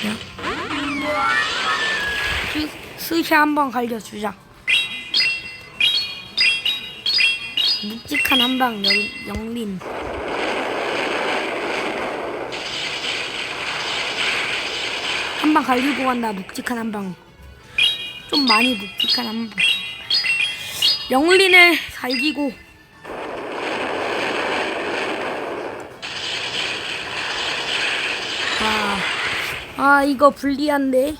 그냥 스, 스시 한번 갈겨주자. 묵직한 한방 영린. 한방 갈기고 간다. 묵직한 한 방. 좀 많이 묵직한 한 방. 영린을 갈기고. 아 이거 불리한데.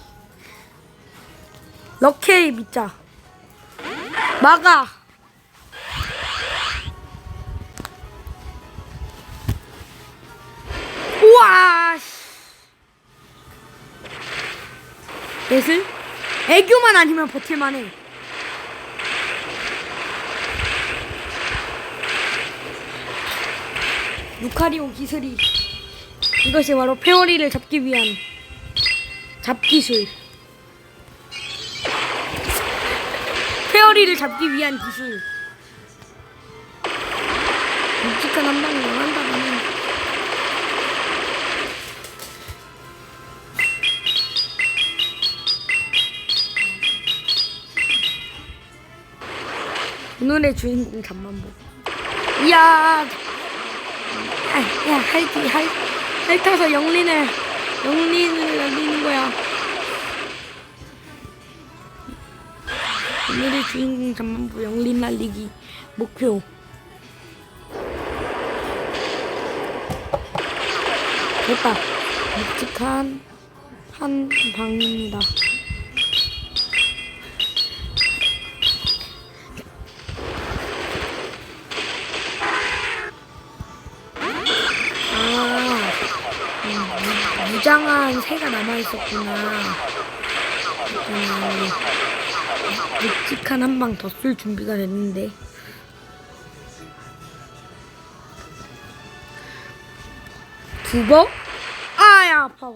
럭케이 믿자. 막아. 우와. 씨. 넷을? 애교만 아니면 버틸만해. 루카리오 기술이 이것이 바로 페어리를 잡기 위한 잡기술. 페어리를 잡기 위한 기술. 묵직한 한 방에 나간다면 오늘의 주인공 잠만보. 이야, 아, 야, 할기, 할, 핥아서 영린을, 영린을 날리는 거야. 오늘의 주인공 잠만보 영린 날리기 목표. 됐다. 묵직한 한 방입니다. 무장한 새가 남아있었구나. 음, 묵직한 한 방 더 쓸 준비가 됐는데. 두 번? 아야, 아파봐.